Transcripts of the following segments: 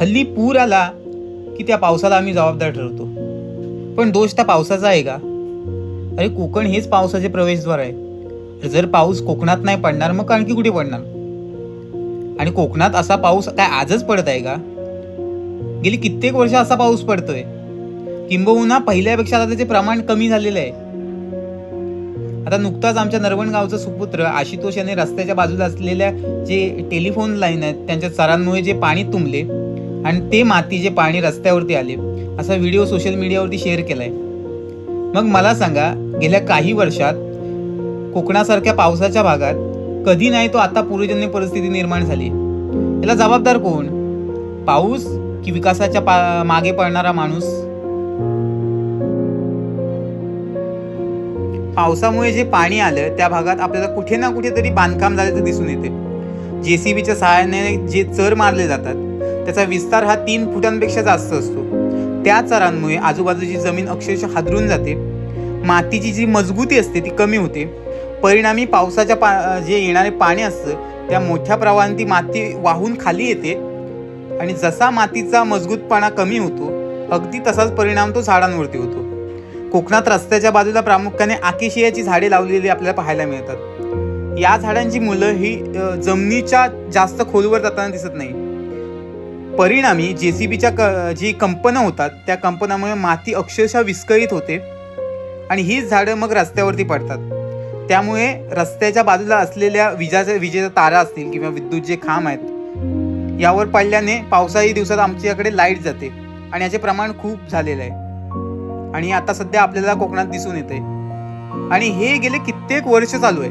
हल्ली पूर आला की त्या पावसाला आम्ही जबाबदार ठरवतो पण दोष त्या पावसाचा आहे का? अरे कोकण हेच पावसाचे प्रवेशद्वार आहे. जर पाऊस कोकणात नाही पडणार मग आणखी कुठे पडणार? आणि कोकणात असा पाऊस काय आजच पडत आहे का? गेली कित्येक वर्ष असा पाऊस पडतोय. किंबहुना पहिल्यापेक्षा आता त्याचे प्रमाण कमी झालेलं आहे. आता नुकताच आमच्या नरवण गावचा सुपुत्र आशुतोष याने रस्त्याच्या बाजूला असलेल्या जे टेलिफोन लाईन आहेत त्यांच्या चरांमुळे जे पाणी तुंबले आणि ते मातीचे पाणी रस्त्यावरती आले असा व्हिडिओ सोशल मीडियावरती शेअर केलाय. मग मला सांगा गेल्या काही वर्षात कोकणासारख्या पावसाच्या भागात कधी नाही तो आता पूर्वजन्य परिस्थिती निर्माण झाली? याला जबाबदार कोण? पाऊस की विकासाच्या पा मागे पडणारा माणूस? पावसामुळे जे पाणी आलं त्या भागात आपल्याला कुठे ना कुठेतरी बांधकाम झाल्याचं दिसून येते. जे सी बीच्या सहाय्याने जे चर मारले जातात त्याचा विस्तार हा तीन फुटांपेक्षा जास्त असतो. त्या चरांमुळे आजूबाजूची जमीन अक्षरशः हादरून जाते. मातीची जी मजबूती असते ती कमी होते. परिणामी पावसाच्या पा जे येणारे पाणी असतं त्या मोठ्या प्रवाहाने ती माती वाहून खाली येते आणि जसा मातीचा मजबूतपणा कमी होतो अगदी तसाच परिणाम तो झाडांवरती होतो. कोकणात रस्त्याच्या बाजूला प्रामुख्याने आकेशियाची झाडे लावलेली आपल्याला पाहायला मिळतात. या झाडांची मुलं ही जमिनीच्या जास्त खोलवर जाताना दिसत नाही. परिणामी जे सी बीच्या क जी कंपनं होतात त्या कंपनामुळे माती अक्षरशः विस्कळीत होते आणि हीच झाडं मग रस्त्यावरती पडतात. त्यामुळे रस्त्याच्या बाजूला असलेल्या विजाच्या विजेच्या तारा असतील किंवा विद्युत जे खांब आहेत यावर पडल्याने पावसाळी दिवसात आमच्याकडे लाइट जाते आणि याचे प्रमाण खूप झालेलं आहे. आणि आता सध्या आपल्याला कोकणात दिसून येते आणि हे गेले कित्येक वर्ष चालू आहे.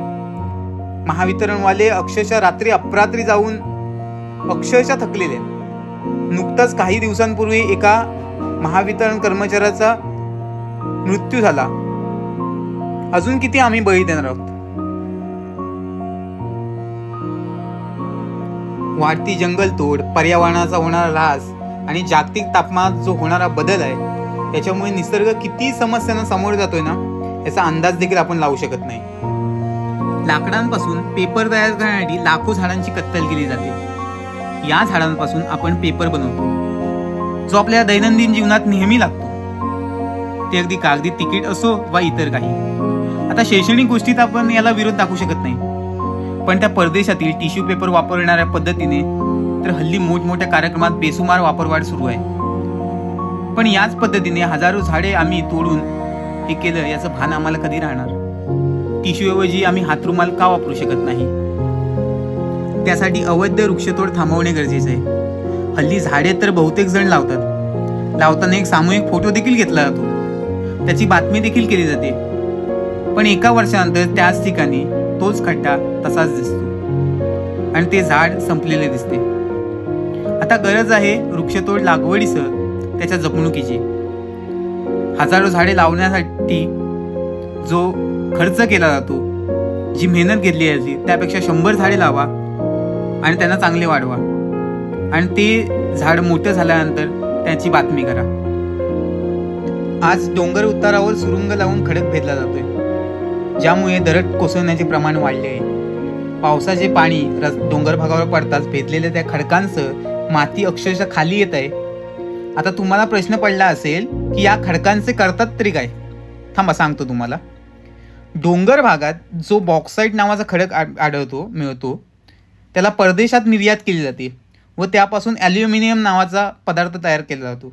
महावितरणवाले अक्षरशः रात्री अपरात्री जाऊन अक्षरशः थकलेले आहेत. नुकताच काही दिवसांपूर्वी एका महावितरण कर्मचाऱ्याचा मृत्यू झाला. अजून किती आम्ही बळी देणार आहोत? वाढती जंगलतोड पर्यावरणाचा होणारा ऱ्हास आणि जागतिक तापमानात जो होणारा बदल आहे त्याच्यामुळे निसर्ग किती समस्यांना सामोरे जातोय ना याचा अंदाज देखील आपण लावू शकत नाही. लाकडांपासून पेपर तयार करण्यासाठी लाखो झाडांची कत्तल केली जाते. या झाडांपासून आपण पेपर बनवतो जो आपल्या दैनंदिन जीवनात नेहमी लागतो. ते अगदी कागदी तिकीट असो वा इतर काही. आता शैक्षणिक गोष्टीत आपण याला विरोध दाखवू शकत नाही. पण त्या परदेशातील टिश्यू पेपर वापरणाऱ्या पद्धतीने तर हल्ली मोठमोठ्या कार्यक्रमात बेसुमार वापरवाढ सुरू आहे. पण याच पद्धतीने हजारो झाडे आम्ही तोडून हे केलं याचं भान आम्हाला कधी राहणार? टिश्यूऐवजी आम्ही हातरुमाल का वापरू शकत नाही? त्यासाठी अवैध वृक्षतोड थांबवणे गरजेचे आहे. हल्ली झाडे तर बहुतेक जण लावतात. लावताना एक सामूहिक फोटो देखील घेतला जातो. त्याची बातमी देखील केली जाते. पण एका वर्षानंतर त्याच ठिकाणी तोच खड्डा तसाच दिसतो. आणि ते झाड संपलेले दिसते. आता गरज आहे वृक्षतोड लागवडीसह त्याच्या जपणुकीची. हजारो झाडे लावण्यासाठी जो खर्च केला जातो जी मेहनत घेतली याची त्यापेक्षा शंभर झाडे लावा आणि त्यांना चांगले वाढवा. आणि ते झाड मोठं झाल्यानंतर त्याची बातमी करा. आज डोंगर उतारावर सुरुंग लावून खडक भेदला जातोय. ज्यामुळे दरड कोसळण्याचे प्रमाण वाढले आहे. पावसाचे पाणी डोंगर भागावर पडताच भेदलेल्या त्या खडकांचं माती अक्षरशः खाली येत आहे. आता तुम्हाला प्रश्न पडला असेल की या खडकांचे करतात तरी काय? थांबा सांगतो तुम्हाला. डोंगर भागात जो बॉक्साईट नावाचा खडक आढळतो मिळतो त्याला परदेशात निर्यात केली जाते व त्यापासून ॲल्युमिनियम नावाचा पदार्थ तयार केला जातो.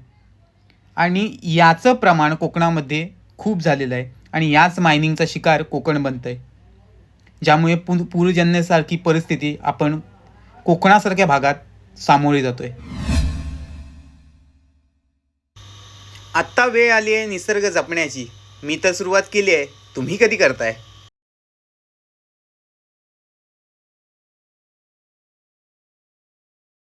आणि याचं प्रमाण कोकणामध्ये खूप झालेलं आहे आणि याच मायनिंगचा शिकार कोकण बनतं आहे ज्यामुळे पु पूरजन्यसारखी परिस्थिती आपण कोकणासारख्या भागात सामोरे जातो आहे आत्ता वेळ आली आहे निसर्ग जपण्याची. मी तर सुरुवात केली आहे. तुम्ही कधी करताय?